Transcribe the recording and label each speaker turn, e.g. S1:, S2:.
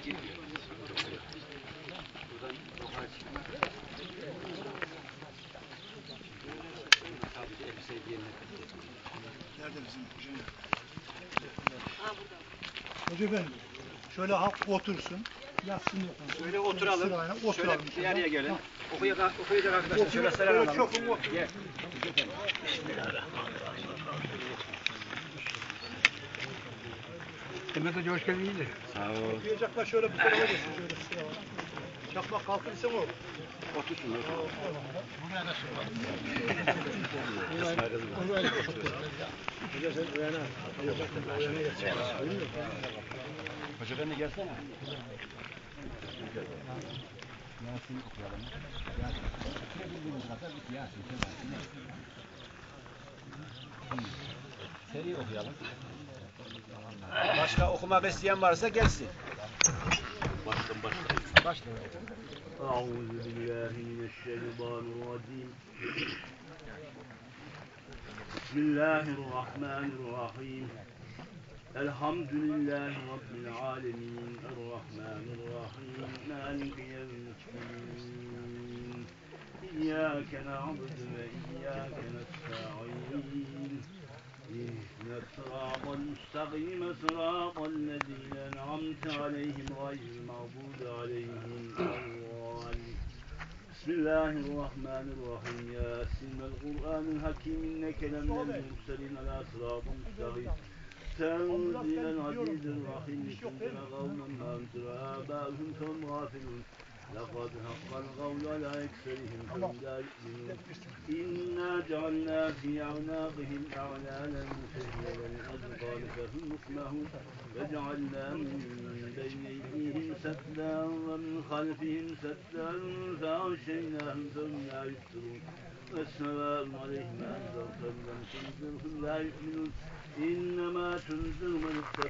S1: Nerede bizim hoca? Hoca ben. Şöyle hak otursun. Yatsın yapalım.
S2: Şöyle oturalım.
S1: Sırayla oturalım.
S2: Şöyle bir şey araya gelin. Okuyacak, okuyacak arkadaşlar. Şöyle selam alalım. Gel. Bismillahirrahmanirrahim.
S3: Mehmet Hoca hoş geldin iyidir.
S1: Okuyacaklar şöyle bu tarafa geçsin şöyle sıraya. Çakmak kalkırsa mı olur?
S2: Otursun. Hoca ben de gelsene. Yasin okuyalım. Yasin. Okuyabildiğimiz kadar bir Yasin. Seri okuyalım. Başka okuma besleyen varsa gelsin. Baştan
S4: başla. Başla. Euzu billahi mineşşeytanirracim. Bismillahirrahmanirrahim. Elhamdülillahi Rabbil alemin. Errahmanirrahim. Maliki yevmiddin. İyyâke na'budu ve iyyâke nestaîn. المستقيم صراط الذين أنعمت عليهم غير المغضوب عليهم الضالين. بسم الله الرحمن الرحيم. ياسين القرآن الحكيم. إنك لمن المرسلين على صراط مستقيم. تنزيل العزيز الرحيم تنزل قوما ما أنزل آباؤهم فهم غافلون. لقد حق القول على أكثرهم فهم لا يؤمنون إنا جعلنا في أعناقهم فهي للأذقان فهم مقمحون وجعلنا من بين أيديهم سدا ومن خلفهم سدا فأغشيناهم فهم لا يبصرون والسماء عليهم أنزلتهم لم تنزلهم لا يؤمنون إنما تنزل من اتبع